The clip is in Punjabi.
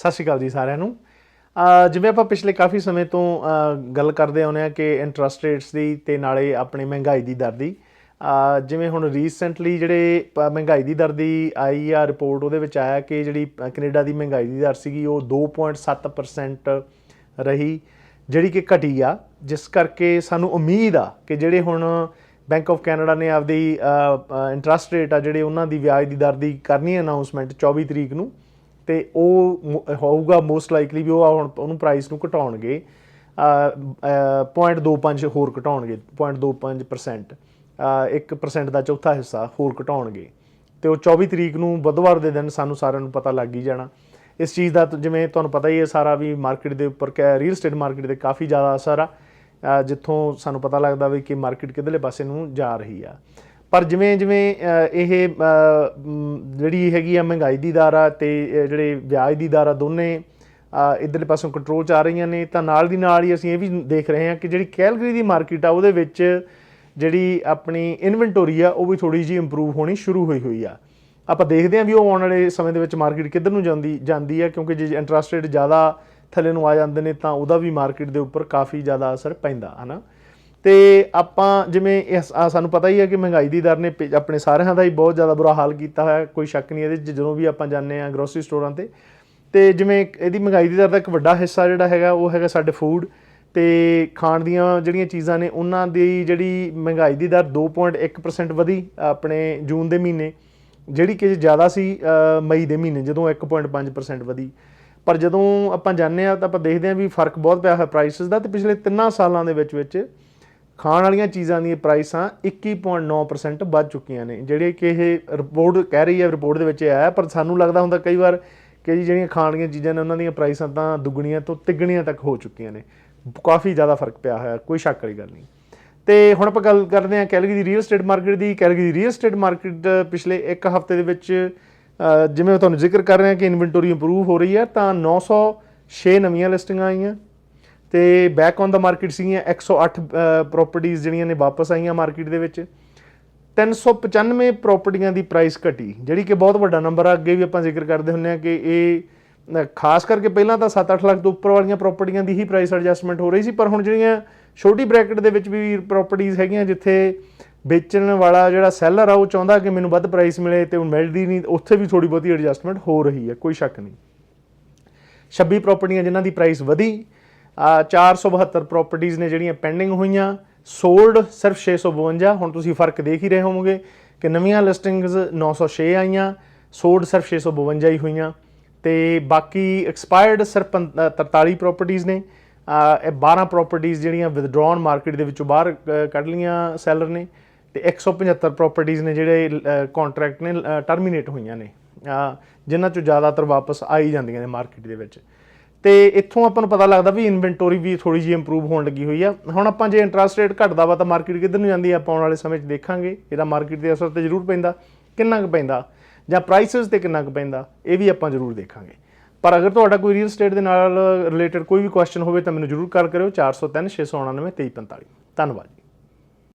ਸਤਿ ਸ਼੍ਰੀ ਅਕਾਲ ਜੀ ਸਾਰਿਆਂ ਨੂੰ। ਜਿਵੇਂ ਆਪਾਂ ਪਿਛਲੇ ਕਾਫੀ ਸਮੇਂ ਤੋਂ ਗੱਲ ਕਰਦੇ ਆਉਂਦੇ ਆ ਕਿ ਇੰਟਰਸਟ ਰੇਟਸ ਦੀ ਤੇ ਨਾਲੇ ਆਪਣੇ ਮਹਿੰਗਾਈ ਦੀ ਦਰ ਦੀ। ਜਿਵੇਂ ਹੁਣ ਰੀਸੈਂਟਲੀ ਜਿਹੜੇ ਪ- ਮਹਿੰਗਾਈ ਦੀ ਦਰ ਦੀ ਆਈ ਆ ਰਿਪੋਰਟ ਉਹਦੇ ਵਿੱਚ ਆਇਆ ਕਿ ਜਿਹੜੀ ਅ, ਕੈਨੇਡਾ ਦੀ ਮਹਿੰਗਾਈ ਦੀ ਦਰ ਸੀਗੀ ਉਹ 2.7% ਰਹੀ ਜਿਹੜੀ ਕਿ ਘਟੀ ਆ। ਜਿਸ ਕਰਕੇ ਸਾਨੂੰ ਉਮੀਦ ਆ ਕਿ ਜਿਹੜੇ ਹੁਣ ਬੈਂਕ ਆਫ ਕੈਨੇਡਾ ਨੇ ਆਪਦੀ ਇੰਟਰਸਟ ਰੇਟ ਆ ਜਿਹੜੇ ਉਹਨਾਂ ਦੀ ਵਿਆਜ ਦੀ ਦਰ ਦੀ ਕਰਨੀ ਹੈ ਅਨਾਉਂਸਮੈਂਟ 24 ਤਰੀਕ ਨੂੰ ਤੇ ਉਹ ਮੁ- ਹੋਊਗਾ ਮੋਸਟ ਲਾਈਕਲੀ ਵੀ ਉਹ ਹੁਣ ਉਹਨੂੰ ਪ੍ਰਾਈਸ ਨੂੰ ਘਟਾਉਣਗੇ। ਅ, ਅ, 0.25 ਹੋਰ ਘਟਾਉਣਗੇ 0.25% ਅ, 1% ਦਾ ਚੌਥਾ ਹਿੱਸਾ ਹੋਰ ਘਟਾਉਣਗੇ। ਤੇ ਉਹ 24 ਤਰੀਕ ਨੂੰ ਬੁੱਧਵਾਰ ਦੇ ਦਿਨ ਸਾਨੂੰ ਸਾਰਿਆਂ ਨੂੰ ਪਤਾ ਲੱਗ ਹੀ ਜਾਣਾ। ਇਸ ਚੀਜ਼ ਦਾ ਜਿਵੇਂ ਤੁਹਾਨੂੰ ਪਤਾ ਹੀ ਹੈ ਸਾਰਾ ਵੀ ਮਾਰਕੀਟ ਦੇ ਉੱਪਰ ਰੀਅਲ ਏਸਟੇਟ ਮਾਰਕੀਟ ਤੇ ਕਾਫੀ ਜ਼ਿਆਦਾ ਅਸਰ ਆ। ਜਿੱਥੋਂ ਸਾਨੂੰ ਪਤਾ ਲੱਗਦਾ ਵੀ ਕਿ ਮਾਰਕੀਟ ਕਿਧਰਲੇ ਪਾਸੇ ਨੂੰ ਜਾ ਰਹੀ ਆ। ਪਰ ਜਿਵੇਂ ਜਿਵੇਂ ਇਹ ਜਿਹੜੀ ਹੈਗੀ ਆ ਮਹਿੰਗਾਈ ਦੀ ਦਰ ਆ ਤੇ ਜਿਹੜੇ ਵਿਆਜ ਦੀ ਦਰ ਆ ਦੋਨੇ ਅ, ਇੱਧਰਲੇ ਪਾਸੋਂ ਕੰਟਰੋਲ ਚ ਆ ਰਹੀਆਂ ਨੇ ਤਾਂ ਨਾਲ ਦੀ ਨਾਲ ਹੀ ਅਸੀਂ ਇਹ ਵੀ ਦੇਖ ਰਹੇ ਹਾਂ ਕਿ ਜਿਹੜੀ ਕੈਲਗਰੀ ਦੀ ਮਾਰਕੀਟ ਆ ਉਹਦੇ ਵਿੱਚ ਜਿਹੜੀ ਆਪਣੀ ਇਨਵੈਂਟੋਰੀ ਆ ਉਹ ਵੀ ਥੋੜੀ ਜਿਹੀ ਇੰਪਰੂਵ ਹੋਣੀ ਸ਼ੁਰੂ ਹੋਈ ਹੋਈ ਆ। ਆਪਾਂ ਦੇਖਦੇ ਹਾਂ ਵੀ ਉਹ ਆਉਣ ਵਾਲੇ ਸਮੇਂ ਦੇ ਵਿੱਚ ਮਾਰਕੀਟ ਕਿੱਧਰ ਨੂੰ ਜਾਂਦੀ ਜਾਂਦੀ ਹੈ ਕਿਉਂਕਿ ਜੇ ਇੰਟਰਸਟ ਰੇਟ ਜ਼ਿਆਦਾ ਥੱਲੇ ਨੂੰ ਆ ਜਾਂਦੇ ਨੇ ਤਾਂ ਉਹਦਾ ਵੀ ਮਾਰਕੀਟ ਦੇ ਉੱਪਰ ਕਾਫੀ ਜ਼ਿਆਦਾ ਅਸਰ ਪੈਂਦਾ ਹਨਾ? ਤੇ ਆਪਾਂ ਜਿਵੇਂ ਇਸ ਸਾਨੂੰ ਪਤਾ ਹੀ ਹੈ ਕਿ ਮਹਿੰਗਾਈ ਦੀ ਦਰ ਨੇ ਪ- ਆਪਣੇ ਸਾਰਿਆਂ ਦਾ ਹੀ ਬਹੁਤ ਜ਼ਿਆਦਾ ਬੁਰਾ ਹਾਲ ਕੀਤਾ ਹੋਇਆ, ਕੋਈ ਸ਼ੱਕ ਨਹੀਂ ਇਹਦੇ 'ਚ, ਜਦੋਂ ਵੀ ਆਪਾਂ ਜਾਂਦੇ ਆ ਗਰੋਸਰੀ ਸਟੋਰਾਂ ਤੇ। ਤੇ ਜਿਵੇਂ ਇਹਦੀ ਮਹਿੰਗਾਈ ਦੀ ਦਰ ਦਾ ਇੱਕ ਵੱਡਾ ਹਿੱਸਾ ਜਿਹੜਾ ਹੈਗਾ, ਉਹ ਹੈਗਾ ਸਾਡੇ ਫੂਡ ਤੇ ਖਾਣ ਦੀਆਂ ਜਿਹੜੀਆਂ ਚੀਜ਼ਾਂ ਨੇ, ਉਹਨਾਂ ਦੀ ਜਿਹੜੀ ਮਹਿੰਗਾਈ ਦੀ ਦਰ 2.1% ਵਧੀ ਆਪਣੇ ਜੂਨ ਦੇ ਮਹੀਨੇ, ਜਿਹੜੀ ਕਿ ਜ਼ਿਆਦਾ ਸੀ ਮਈ ਦੇ ਮਹੀਨੇ, ਜਦੋਂ 1.5% ਵਧੀ। ਪਰ ਜਦੋਂ ਆਪਾਂ ਜਾਣਦੇ ਆ ਤਾਂ ਆਪਾਂ ਦੇਖਦੇ ਆ ਵੀ ਫ਼ਰਕ ਬਹੁਤ ਪਿਆ ਹੋਇਆ ਪ੍ਰਾਈਸਸ ਦਾ, ਤੇ ਪਿਛਲੇ 3 ਸਾਲਾਂ ਦੇ ਵਿੱਚ ਵਿੱਚ ਖਾਣ ਵਾਲੀਆਂ ਚੀਜ਼ਾਂ ਦੀਆਂ ਪ੍ਰਾਈਸਾਂ 21.9% ਵੱਧ ਚੁੱਕੀਆਂ ਨੇ, ਜਿਹੜੇ ਕਿ ਇਹ ਰਿਪੋਰਟ ਕਹਿ ਰਹੀ ਹੈ ਰਿਪੋਰਟ ਦੇ ਵਿੱਚ ਇਹ ਆਇਆ, ਪਰ ਸਾਨੂੰ ਲੱਗਦਾ ਹੁੰਦਾ ਕਈ ਵਾਰ ਕਿ ਜੀ ਜਿਹੜੀਆਂ ਖਾਣ ਵਾਲੀਆਂ ਚੀਜ਼ਾਂ ਨੇ, ਉਹਨਾਂ ਦੀਆਂ ਪ੍ਰਾਈਸਾਂ ਤਾਂ ਦੁੱਗਣੀਆਂ ਤੋਂ ਤਿੱਗਣੀਆਂ ਤੱਕ ਹੋ ਚੁੱਕੀਆਂ ਨੇ। ਕਾਫੀ ਜ਼ਿਆਦਾ ਫ਼ਰਕ ਪਿਆ ਹੋਇਆ, ਕੋਈ ਸ਼ੱਕ ਵਾਲੀ ਗੱਲ ਨਹੀਂ। ਤੇ ਹੁਣ ਆਪਾਂ ਗੱਲ ਕਰਦੇ ਹਾਂ ਕੈਲਗਰੀ ਦੀ ਰੀਅਲ ਏਸਟੇਟ ਮਾਰਕੀਟ ਦੀ। ਕੈਲਗਰੀ ਦੀ ਰੀਅਲ ਏਸਟੇਟ ਮਾਰਕੀਟ ਪਿਛਲੇ ਇੱਕ ਹਫ਼ਤੇ ਦੇ ਵਿੱਚ ਜਿਵੇਂ ਮੈਂ ਤੁਹਾਨੂੰ ਜ਼ਿਕਰ ਕਰ ਰਿਹਾ ਕਿ ਇਨਵੈਂਟੋਰੀ ਇੰਪਰੂਵ ਹੋ ਰਹੀ ਹੈ, ਤਾਂ 906 ਨਵੀਆਂ ਲਿਸਟਿੰਗਾਂ ਆਈਆਂ। ਤੇ ਬੈਕ ਔਨ ਦਾ ਮਾਰਕੀਟ ਸੀਗੀਆਂ 108 ਪ੍ਰਾਪਰਟੀਆਂ ਜਿਹੜੀਆਂ ਨੇ ਵਾਪਸ ਆਈਆਂ ਮਾਰਕੀਟ ਦੇ ਵਿੱਚ। 395 ਪ੍ਰਾਪਰਟੀਆਂ ਦੀ ਪ੍ਰਾਈਸ ਘਟੀ, ਜਿਹੜੀ ਕਿ ਬਹੁਤ ਵੱਡਾ ਨੰਬਰ ਆ। ਅੱਗੇ ਵੀ ਆਪਾਂ ਜ਼ਿਕਰ ਕਰਦੇ ਹੁੰਨੇ ਆ ਕਿ ਇਹ ਖਾਸ ਕਰਕੇ ਪਹਿਲਾਂ ਤਾਂ 7-8 ਲੱਖ ਤੋਂ ਉੱਪਰ ਵਾਲੀਆਂ ਪ੍ਰਾਪਰਟੀਆਂ ਦੀ ਹੀ ਪ੍ਰਾਈਸ ਐਡਜਸਟਮੈਂਟ ਹੋ ਰਹੀ ਸੀ, ਪਰ ਹੁਣ ਜਿਹੜੀਆਂ ਛੋਟੀ ਬ੍ਰੈਕਟ ਦੇ ਵਿੱਚ ਵੀ ਪ੍ਰਾਪਰਟੀਆਂ ਹੈਗੀਆਂ, ਜਿੱਥੇ ਵੇਚਣ ਵਾਲਾ ਜਿਹੜਾ ਸੈਲਰ ਆ, ਉਹ ਚਾਹੁੰਦਾ ਕਿ ਮੈਨੂੰ ਵੱਧ ਪ੍ਰਾਈਸ ਮਿਲੇ ਤੇ ਉਹ ਮਿਲਦੀ ਨਹੀਂ, ਉੱਥੇ ਵੀ ਥੋੜੀ ਬਹੁਤੀ ਐਡਜਸਟਮੈਂਟ ਹੋ ਰਹੀ ਹੈ, ਕੋਈ ਸ਼ੱਕ ਨਹੀਂ। 26 ਪ੍ਰਾਪਰਟੀਆਂ ਜਿਨ੍ਹਾਂ ਦੀ ਪ੍ਰਾਈਸ ਵਧੀ 472 ਪ੍ਰਾਪਰਟੀਆਂ ਨੇ ਜਿਹੜੀਆਂ ਪੈਂਡਿੰਗ ਹੋਈਆਂ ਸੋਲਡ ਸਿਰਫ 652 ਹੁਣ ਤੁਸੀਂ ਫ਼ਰਕ ਦੇਖ ਹੀ ਰਹੇ ਹੋਵੋਗੇ ਕਿ ਨਵੀਆਂ ਲਿਸਟਿੰਗਸ 906 ਆਈਆਂ ਸੋਲਡ ਸਿਰਫ 652 ਹੀ ਹੋਈਆਂ ਤੇ ਬਾਕੀ ਐਕਸਪਾਇਰਡ ਸਿਰਫ ਪੰ- ਅ, 43 ਪ੍ਰਾਪਰਟੀਆਂ ਨੇ ਇਹ 12 ਪ੍ਰਾਪਰਟੀਆਂ ਜਿਹੜੀਆਂ ਵਿਦਡਰਾਉਨ ਮਾਰਕੀਟ ਦੇ ਵਿੱਚੋਂ ਬਾਹਰ ਕੱਢ ਲੀਆਂ ਸੈਲਰ ਨੇ ਤੇ 175 ਪ੍ਰਾਪਰਟੀਆਂ ਨੇ ਜਿਹੜੇ ਕੰਟਰੈਕਟ ਨੇ ਟਰਮੀਨੇਟ ਹੋਈਆਂ ਨੇ ਅ, ਜਿਨ੍ਹਾਂ ਚੋਂ ਜ਼ਿਆਦਾਤਰ ਵਾਪਸ ਆਈ ਜਾਂਦੀਆਂ ਨੇ ਮਾਰਕੀਟ ਦੇ ਵਿੱਚ। ਤੇ ਇੱਥੋਂ ਆਪਾਂ ਨੂੰ ਪਤਾ ਲੱਗਦਾ ਵੀ ਇਨਵੈਂਟੋਰੀ ਵੀ ਥੋੜੀ ਜਿਹੀ ਇੰਪਰੂਵ ਹੋਣ ਲੱਗੀ ਹੋਈ ਆ। ਹੁਣ ਆਪਾਂ ਜੇ ਇੰਟਰਸਟ ਰੇਟ ਘਟਦਾ ਵਾ ਤਾਂ ਮਾਰਕੀਟ ਕਿੱਧਰ ਨੂੰ ਜਾਂਦੀ ਆ ਆਪਾਂ ਆਉਣ ਵਾਲੇ ਸਮੇਂ 'ਚ ਦੇਖਾਂਗੇ। ਇਹਦਾ ਮਾਰਕੀਟ ਦੇ ਅਸਰ ਤੇ ਜ਼ਰੂਰ ਪੈਂਦਾ। ਕਿੰਨਾ ਕੁ ਪੈਂਦਾ? ਜਾਂ ਪ੍ਰਾਈਸਸ ਤੇ ਕਿੰਨਾ ਕੁ ਪੈਂਦਾ? ਇਹ ਵੀ ਆਪਾਂ ਜ਼ਰੂਰ ਦੇਖਾਂਗੇ। ਪਰ ਅਗਰ ਤੁਹਾਡਾ ਕੋਈ ਰੀਅਲ ਸਟੇਟ ਦੇ ਨਾਲ ਰਿਲੇਟਡ ਕੋਈ ਵੀ ਕੁਐਸਚਨ ਹੋਵੇ ਤਾਂ ਮੈਨੂੰ ਜ਼ਰੂਰ ਕਾਲ ਕਰਿਓ। 403 699 2345 ਧੰਨਵਾਦ